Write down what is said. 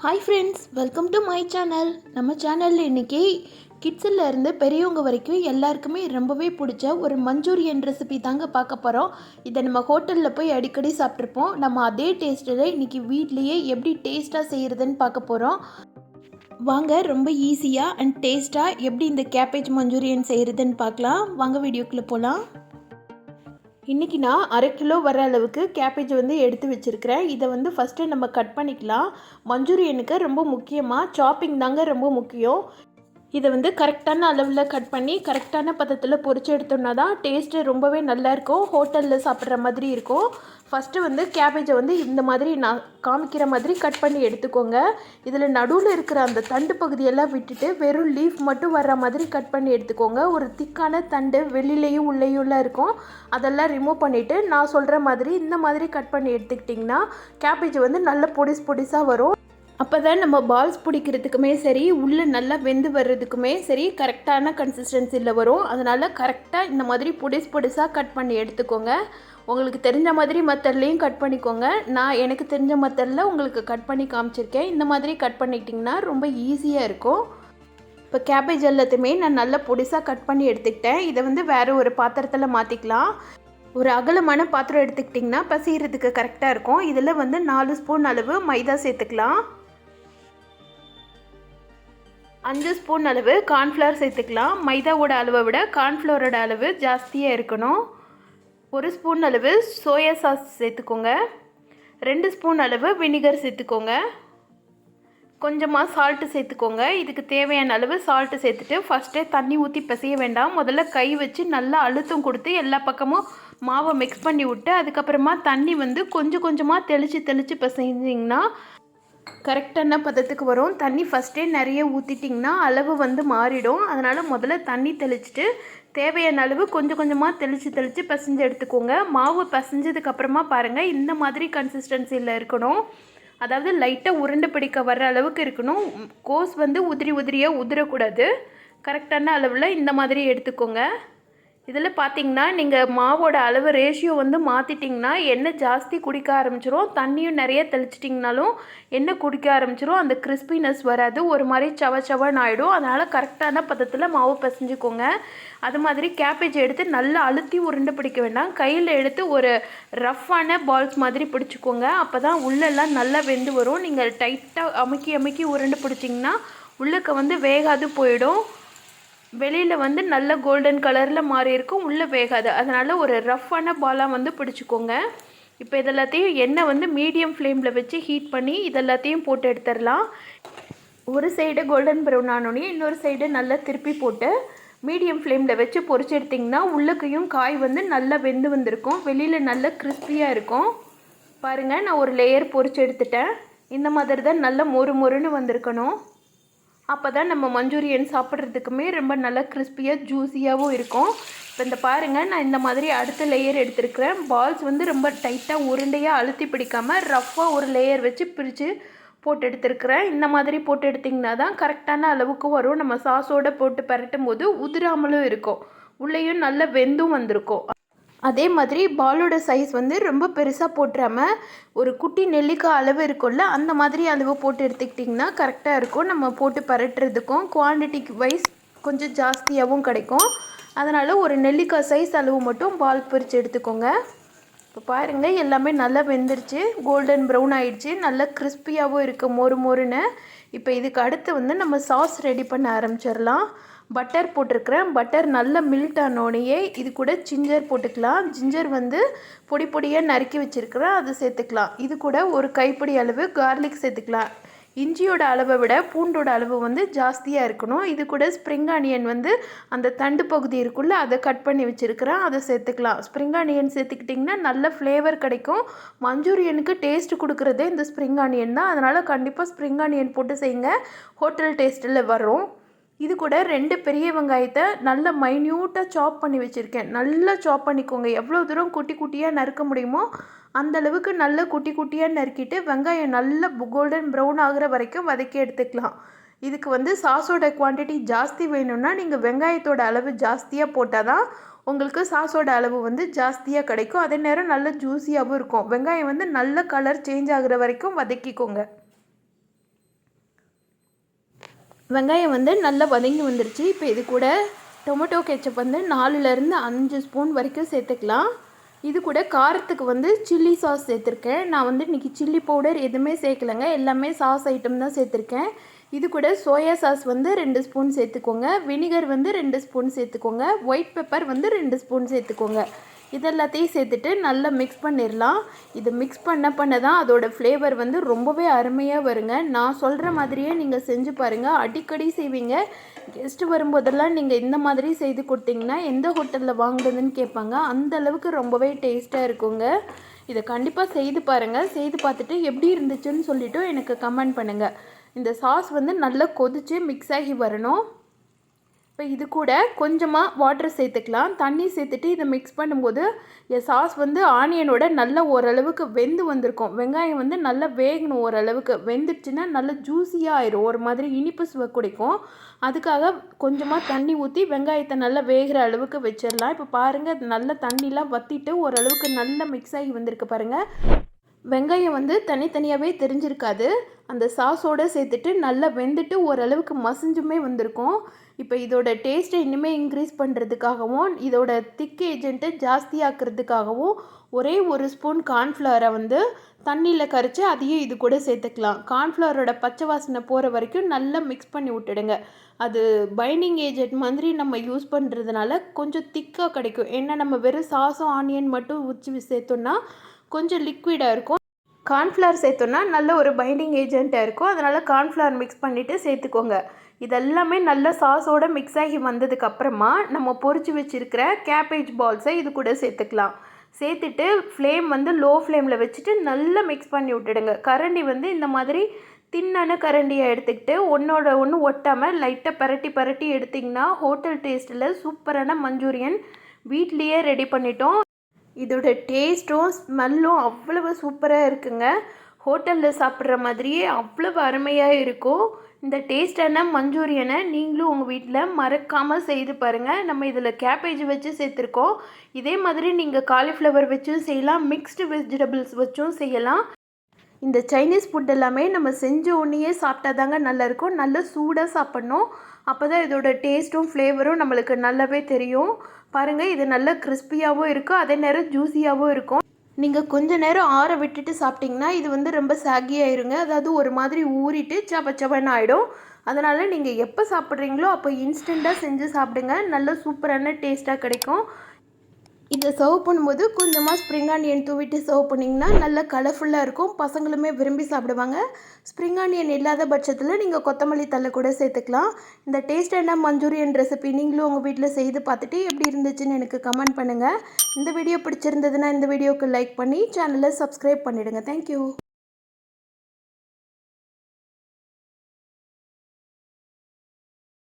Hi friends welcome to my channel நம்ம சேனலில் இன்றைக்கி கிட்ஸில் இருந்து பெரியவங்க வரைக்கும் எல்லாருக்குமே ரொம்பவே பிடிச்ச ஒரு மஞ்சூரியன் ரெசிபி தாங்க பார்க்க போகிறோம் இதை நம்ம ஹோட்டலில் போய் அடிக்கடி சாப்பிட்ருப்போம் நம்ம அதே டேஸ்ட்டில் இன்றைக்கி வீட்லேயே எப்படி டேஸ்ட்டாக செய்கிறதுன்னு பார்க்க போகிறோம் வாங்க ரொம்ப ஈஸியாக அண்ட் டேஸ்ட்டாக எப்படி இந்த கேபேஜ் மஞ்சூரியன் செய்கிறதுன்னு பார்க்கலாம். வாங்க வீடியோக்குள்ளே போகலாம் இன்றைக்கி நான் அரை கிலோ வர அளவுக்கு கேபேஜ் வந்து எடுத்து வச்சுருக்கிறேன். இதை வந்து ஃபஸ்ட்டு நம்ம கட் பண்ணிக்கலாம். மஞ்சூரியனுக்கு ரொம்ப முக்கியமாக சாப்பிங் தாங்க ரொம்ப முக்கியம். இதை வந்து கரெக்டான அளவில் கட் பண்ணி கரெக்டான பதத்தில் பொறிச்சு எடுத்தோம்னா தான் டேஸ்ட்டு ரொம்பவே நல்லா இருக்கும். ஹோட்டலில் சாப்பிட்ற மாதிரி இருக்கும். ஃபஸ்ட்டு வந்து கேபேஜை வந்து இந்த மாதிரி நான் காமிக்கிற மாதிரி கட் பண்ணி எடுத்துக்கோங்க. இதில் நடுவில் இருக்கிற அந்த தண்டு பகுதியெல்லாம் விட்டுட்டு வெறும் லீஃப் மட்டும் வர்ற மாதிரி கட் பண்ணி எடுத்துக்கோங்க. ஒரு திக்கான தண்டு வெளியிலையும் உள்ளேயும்லாம் இருக்கும். அதெல்லாம் ரிமூவ் பண்ணிவிட்டு நான் சொல்கிற மாதிரி இந்த மாதிரி கட் பண்ணி எடுத்துக்கிட்டிங்கன்னா கேபேஜ் வந்து நல்ல பொடிஸ் பொடிசாக வரும். அப்போ தான் நம்ம பால்ஸ் பிடிக்கிறதுக்குமே சரி உள்ளே நல்லா வெந்து வர்றதுக்குமே சரி கரெக்டான கன்சிஸ்டன்சியில் வரும். அதனால் கரெக்டாக இந்த மாதிரி பொடிஸ் பொடிசாக கட் பண்ணி எடுத்துக்கோங்க. உங்களுக்கு தெரிஞ்ச மாதிரி மெத்தட்லேயும் கட் பண்ணிக்கோங்க. நான் எனக்கு தெரிஞ்ச மெத்தடில் உங்களுக்கு கட் பண்ணி காமிச்சிருக்கேன். இந்த மாதிரி கட் பண்ணிக்கிட்டிங்கன்னா ரொம்ப ஈஸியாக இருக்கும். இப்போ கேபேஜ் எல்லாத்தையுமே நான் நல்லா பொடிசாக கட் பண்ணி எடுத்துக்கிட்டேன். இதை வந்து வேறு ஒரு பாத்திரத்தில் மாற்றிக்கலாம் ஒரு அகலமான பாத்திரம் எடுத்துக்கிட்டிங்கன்னா பசிகிறதுக்கு கரெக்டாக இருக்கும். இதில் வந்து நாலு ஸ்பூன் அளவு மைதா சேர்த்துக்கலாம். அஞ்சு ஸ்பூன் அளவு கார்ன்ஃப்ளவர் சேர்த்துக்கலாம். மைதாவோட அளவை விட கார்ன்ஃப்ளவரோட அளவு ஜாஸ்தியாக இருக்கணும். ஒரு ஸ்பூன் அளவு சோயா சாஸ் சேர்த்துக்கோங்க. ரெண்டு ஸ்பூன் அளவு வினிகர் சேர்த்துக்கோங்க. கொஞ்சமாக சால்ட்டு சேர்த்துக்கோங்க. இதுக்கு தேவையான அளவு சால்ட்டு சேர்த்துட்டு ஃபஸ்ட்டே தண்ணி ஊற்றி பிசைய வேண்டாம். முதல்ல கை வச்சு நல்லா அழுத்தம் கொடுத்து எல்லா பக்கமும் மாவை மிக்ஸ் பண்ணி விட்டு அதுக்கப்புறமா தண்ணி வந்து கொஞ்சம் கொஞ்சமாக தெளித்து தெளித்து பிசைஞ்சிங்கன்னா கரெக்டான பதத்துக்கு வரும். தண்ணி ஃபஸ்ட்டே நிறைய ஊற்றிட்டிங்கன்னா அளவு வந்து மாறிடும். அதனால் முதல்ல தண்ணி தெளிச்சிட்டு தேவையான அளவு கொஞ்சம் கொஞ்சமாக தெளித்து தெளித்து பிசைஞ்சு எடுத்துக்கோங்க. மாவு பிசைஞ்சதுக்கப்புறமா பாருங்கள் இந்த மாதிரி கன்சிஸ்டன்சியில் இருக்கணும். அதாவது லைட்டாக உருண்டை பிடிக்க வர்ற அளவுக்கு இருக்கணும். கோஸ் வந்து உதிரி உதிரியாக உதிரக்கூடாது. கரெக்டான அளவில் இந்த மாதிரி எடுத்துக்கோங்க. இதில் பார்த்தீங்கன்னா நீங்கள் மாவோட அளவு ரேஷியோ வந்து மாற்றிட்டிங்கன்னா எண்ணெய் ஜாஸ்தி குடிக்க ஆரம்பிச்சிரும். தண்ணியும் நிறைய தெளிச்சிட்டிங்கனாலும் எண்ணெய் குடிக்க ஆரம்பிச்சிரும். அந்த கிறிஸ்பினஸ் வராது. ஒரு மாதிரி சவ சவன் ஆகிடும் அதனால் கரெக்டான பதத்தில் மாவு பிசைஞ்சுக்கோங்க. அது மாதிரி கேபேஜ் எடுத்து நல்லா அழுத்தி உருண்டை பிடிக்க வேண்டாம். கையில் எடுத்து ஒரு ரஃப்பான பால்ஸ் மாதிரி பிடிச்சிக்கோங்க. அப்போ தான் உள்ளெல்லாம் நல்லா வெந்து வரும். நீங்கள் டைட்டாக அமுக்கி அமுக்கி உருண்டை பிடிச்சிங்கன்னா உள்ளுக்க வந்து வேகாது போயிடும். வெளியில் வந்து நல்ல கோல்டன் கலரில் மாறி இருக்கும் உள்ளே வேகாது. அதனால் ஒரு ரஃப்பான பாலாக வந்து பிடிச்சிக்கோங்க. இப்போ இதெல்லாத்தையும் எண்ணெய் வந்து மீடியம் ஃப்ளேமில் வச்சு ஹீட் பண்ணி இதெல்லாத்தையும் போட்டு எடுத்துடலாம். ஒரு சைடு கோல்டன் ப்ரௌன் ஆனோடனே இன்னொரு சைடு நல்லா திருப்பி போட்டு மீடியம் ஃப்ளேமில் வச்சு பொறிச்சு எடுத்திங்கன்னா உள்ளுக்கையும் காய் வந்து நல்லா வெந்து வந்திருக்கும். வெளியில் நல்லா கிறிஸ்பியாக இருக்கும். பாருங்கள் நான் ஒரு லேயர் பொறிச்சு எடுத்துட்டேன். இந்த மாதிரி தான் நல்ல மொறு மொறுன்னு வந்திருக்கணும். அப்போ தான் நம்ம மஞ்சூரியன் சாப்பிட்றதுக்குமே ரொம்ப நல்லா கிறிஸ்பியாக ஜூஸியாகவும் இருக்கும். இப்போ இந்த பாருங்கள் நான் இந்த மாதிரி அடுத்த லேயர் எடுத்துருக்கிறேன். பால்ஸ் வந்து ரொம்ப டைட்டாக உருண்டையாக அழுத்தி பிடிக்காமல் ரஃப்பாக ஒரு லேயர் வச்சு பிரித்து போட்டு எடுத்துருக்கிறேன். இந்த மாதிரி போட்டு எடுத்திங்கன்னா தான் கரெக்டான அளவுக்கு வரும். நம்ம சாஸோடு போட்டு பரட்டும் போது உதிராமலும் இருக்கும். உள்ளேயும் நல்ல வெந்தும் வந்திருக்கும். அதே மாதிரி பாலோட சைஸ் வந்து ரொம்ப பெருசாக போட்டுறாமல் ஒரு குட்டி நெல்லிக்காய் அளவு இருக்கும்ல அந்த மாதிரி அளவு போட்டு எடுத்துக்கிட்டிங்கன்னா கரெக்டாக இருக்கும். நம்ம போட்டு பரட்டுறதுக்கும் குவான்டிட்டிக்கு வைஸ் கொஞ்சம் ஜாஸ்தியாகவும் கிடைக்கும். அதனால் ஒரு நெல்லிக்காய் சைஸ் அளவு மட்டும் பால் பொரித்து எடுத்துக்கோங்க. இப்போ பாருங்கள் எல்லாமே நல்லா வெந்துருச்சு. கோல்டன் ப்ரௌன் ஆகிடுச்சு நல்லா கிறிஸ்பியாகவும் இருக்குது மொறு மொறுன்னு இப்போ இதுக்கு அடுத்து வந்து நம்ம சாஸ் ரெடி பண்ண ஆரம்பிச்சிடலாம். பட்டர் போட்டிருக்கிறேன். பட்டர் நல்ல மில்ட் ஆனோடனேயே இது கூட ஜிஞ்சர் போட்டுக்கலாம். ஜிஞ்சர் வந்து பொடி பொடியாக நறுக்கி வச்சுருக்கிறேன். அதை சேர்த்துக்கலாம். இது கூட ஒரு கைப்பிடி அளவு கார்லிக் சேர்த்துக்கலாம். இஞ்சியோட அளவை விட பூண்டோட அளவு வந்து ஜாஸ்தியாக இருக்கணும். இது கூட ஸ்ப்ரிங் ஆனியன் வந்து அந்த தண்டு பகுதி இருக்குள்ள அதை கட் பண்ணி வச்சுருக்கிறேன். அதை சேர்த்துக்கலாம். ஸ்ப்ரிங் ஆனியன் சேர்த்துக்கிட்டிங்கன்னா நல்ல ஃப்ளேவர் கிடைக்கும். மஞ்சூரியனுக்கு டேஸ்ட் கொடுக்குறதே இந்த ஸ்ப்ரிங் ஆனியன் தான். அதனால் கண்டிப்பாக ஸ்ப்ரிங் ஆனியன் போட்டு செய்யுங்க. ஹோட்டல் டேஸ்ட்டில் வரும். இது கூட ரெண்டு பெரிய வெங்காயத்தை நல்ல மைன்யூட்டாக சாப் பண்ணி வச்சுருக்கேன். நல்லா சாப் பண்ணிக்கோங்க. எவ்வளோ தூரம் குட்டி குட்டியாக நறுக்க முடியுமோ அந்தளவுக்கு நல்ல குட்டி குட்டியாக நறுக்கிட்டு வெங்காயம் நல்ல கோல்டன் ப்ரௌன் ஆகிற வரைக்கும் வதக்கி எடுத்துக்கலாம். இதுக்கு வந்து சாஸோட குவான்டிட்டி ஜாஸ்தி வேணும்னா நீங்கள் வெங்காயத்தோட அளவு ஜாஸ்தியாக போட்டால் தான் உங்களுக்கு சாஸோட அளவு வந்து ஜாஸ்தியாக கிடைக்கும். அதே நேரம் நல்ல ஜூஸியாகவும் இருக்கும். வெங்காயம் வந்து நல்ல கலர் சேஞ்ச் ஆகிற வரைக்கும் வதக்கிக்கோங்க. வெங்காயம் வந்து நல்லா வதங்கி வந்துருச்சு. இப்போ இது கூட டொமேட்டோ கெச்சப் வந்து நாலுலேருந்து அஞ்சு ஸ்பூன் வரைக்கும் சேர்த்துக்கலாம். இது கூட காரத்துக்கு வந்து சில்லி சாஸ் சேர்த்துருக்கேன். நான் வந்து இன்றைக்கி சில்லி பவுடர் எதுவுமே சேர்க்கலைங்க. எல்லாமே சாஸ் ஐட்டம் தான் சேர்த்துருக்கேன். இது கூட சோயா சாஸ் வந்து ரெண்டு ஸ்பூன் சேர்த்துக்கோங்க. வினிகர் வந்து ரெண்டு ஸ்பூன் சேர்த்துக்கோங்க. ஒயிட் பெப்பர் வந்து ரெண்டு ஸ்பூன் சேர்த்துக்கோங்க. இதெல்லாத்தையும் சேர்த்துட்டு நல்லா மிக்ஸ் பண்ணிடலாம் இது மிக்ஸ் பண்ண பண்ண தான் அதோடய ஃப்ளேவர் வந்து ரொம்பவே அருமையாக வருங்க. நான் சொல்கிற மாதிரியே நீங்கள் செஞ்சு பாருங்கள் அடிக்கடி செய்வீங்க. கெஸ்ட்டு வரும்போதெல்லாம் நீங்கள் இந்த மாதிரி செய்து கொடுத்தீங்கன்னா எந்த ஹோட்டலில் வாங்குறதுன்னு கேட்பாங்க. அந்த அளவுக்கு ரொம்பவே டேஸ்ட்டாக இருக்குங்க. இதை கண்டிப்பாக செய்து பாருங்கள் செய்து பார்த்துட்டு எப்படி இருந்துச்சுன்னு சொல்லிவிட்டு எனக்கு கமெண்ட் பண்ணுங்கள் இந்த சாஸ் வந்து நல்லா கொதித்து மிக்ஸ் ஆகி வரணும். இப்போ இது கூட கொஞ்சமாக வாட்டர் சேர்த்துக்கலாம். தண்ணி சேர்த்துட்டு இதை மிக்ஸ் பண்ணும்போது என் சாஸ் வந்து ஆனியனோட நல்ல ஓரளவுக்கு வெந்து வந்திருக்கும். வெங்காயம் வந்து நல்லா வேகணும் ஓரளவுக்கு. வெந்துடுச்சுன்னா நல்லா ஜூஸியாக ஆயிரும். ஒரு மாதிரி இனிப்பு சுவை குடிக்கும். அதுக்காக கொஞ்சமாக தண்ணி ஊற்றி வெங்காயத்தை நல்லா வேகிற அளவுக்கு வச்சிடலாம். இப்போ பாருங்கள் நல்ல தண்ணிலாம் வற்றிட்டு ஓரளவுக்கு நல்லா மிக்ஸ் ஆகி வந்திருக்கு பாருங்கள் வெங்காயம் வந்து தனித்தனியாகவே தெரிஞ்சிருக்காது. அந்த சாஸோடு சேர்த்துட்டு நல்லா வெந்துட்டு ஓரளவுக்கு மசிஞ்சுமே வந்திருக்கும். இப்போ இதோட டேஸ்ட்டை இன்னுமே இன்க்ரீஸ் பண்ணுறதுக்காகவும் இதோட திக் ஏஜென்ட்டை ஜாஸ்தியாக்குறதுக்காகவும் ஒரே ஒரு ஸ்பூன் கார்ன்ஃப்ளவரை வந்து தண்ணியில் கரைச்சி அதையும் இது கூட சேர்த்துக்கலாம். கார்ன்ஃப்ளவரோட பச்சை வாசனை போகிற வரைக்கும் நல்லா மிக்ஸ் பண்ணி விட்டுடுங்க. அது பைண்டிங் ஏஜென்ட் மாதிரி நம்ம யூஸ் பண்ணுறதுனால கொஞ்சம் திக்காக கிடைக்கும். ஏன்னா நம்ம வெறும் சாசம் ஆனியன் மட்டும் உச்சி சேர்த்தோன்னா கொஞ்சம் லிக்விடாக இருக்கும். கார்ன்ஃப்ளவர் சேர்த்தோன்னா நல்ல ஒரு பைண்டிங் ஏஜென்ட்டாக இருக்கும். அதனால் கார்ன்ஃப்ளவர் மிக்ஸ் பண்ணிவிட்டு சேர்த்துக்கோங்க. இதெல்லாமே நல்ல சாஸோடு மிக்ஸ் ஆகி வந்ததுக்கப்புறமா நம்ம பொறிச்சு வச்சுருக்கிற கேபேஜ் பால்ஸை இது கூட சேர்த்துக்கலாம். சேர்த்துட்டு ஃப்ளேம் வந்து லோ ஃப்ளேமில் வச்சுட்டு நல்லா மிக்ஸ் பண்ணி விட்டுடுங்க. கரண்டி வந்து இந்த மாதிரி தின்னான கரண்டியை எடுத்துக்கிட்டு ஒன்றோட ஒன்று ஒட்டாமல் லைட்டாக பரட்டி பரட்டி எடுத்திங்கன்னா ஹோட்டல் டேஸ்ட்டில் சூப்பரான மஞ்சூரியன் வீட்லேயே ரெடி பண்ணிட்டோம். இதோட டேஸ்ட்டும் ஸ்மெல்லும் அவ்வளவு சூப்பராக இருக்குங்க. ஹோட்டலில் சாப்பிட்ற மாதிரியே அவ்வளவு அருமையாக இருக்கும் இந்த டேஸ்டான மஞ்சூரியனை நீங்களும் உங்கள் வீட்டில் மறக்காமல் செய்து பாருங்கள் நம்ம இதில் கேபேஜ் வச்சு சேர்த்துருக்கோம். இதே மாதிரி நீங்கள் காலிஃப்ளவர் வச்சும் செய்யலாம். மிக்ஸ்டு வெஜிடபிள்ஸ் வச்சும் செய்யலாம். இந்த சைனீஸ் ஃபுட் எல்லாமே நம்ம செஞ்ச உடனேயே சாப்பிட்டா தாங்க நல்லாயிருக்கும். நல்லா சூடாக சாப்பிட்ணும். அப்போ தான் இதோட டேஸ்ட்டும் ஃப்ளேவரும் நம்மளுக்கு நல்லாவே தெரியும். பாருங்கள் இது நல்லா கிறிஸ்பியாகவும் இருக்கும் அதே நேரம் ஜூஸியாகவும் இருக்கும். நீங்கள் கொஞ்ச நேரம் ஆற விட்டுட்டு சாப்பிட்டிங்கன்னா இது வந்து ரொம்ப சாகி ஆயிருங்க. அதாவது ஒரு மாதிரி ஊறிட்டு சவ சவன்னு ஆகிடும் அதனால் நீங்கள் எப்போ சாப்பிட்றீங்களோ அப்போ இன்ஸ்டண்ட்டாக செஞ்சு சாப்பிடுங்க. நல்ல சூப்பரான டேஸ்ட்டாக கிடைக்கும். இதை சர்வ் பண்ணும்போது கொஞ்சமாக ஸ்ப்ரிங் ஆனியன் தூவிட்டு சர்வ் பண்ணிங்கன்னா நல்லா கலர்ஃபுல்லாக இருக்கும். பசங்களுமே விரும்பி சாப்பிடுவாங்க. ஸ்ப்ரிங் ஆனியன் இல்லாத பட்சத்தில் நீங்கள் கொத்தமல்லி தள்ளை கூட சேர்த்துக்கலாம். இந்த டேஸ்டான மஞ்சூரியன் ரெசிபி நீங்களும் உங்கள் வீட்டில் செய்து பார்த்துட்டு எப்படி இருந்துச்சுன்னு எனக்கு கமெண்ட் பண்ணுங்கள் இந்த வீடியோ பிடிச்சிருந்ததுன்னா இந்த வீடியோவுக்கு லைக் பண்ணி சேனலை சப்ஸ்கிரைப் பண்ணிவிடுங்க தேங்க்யூ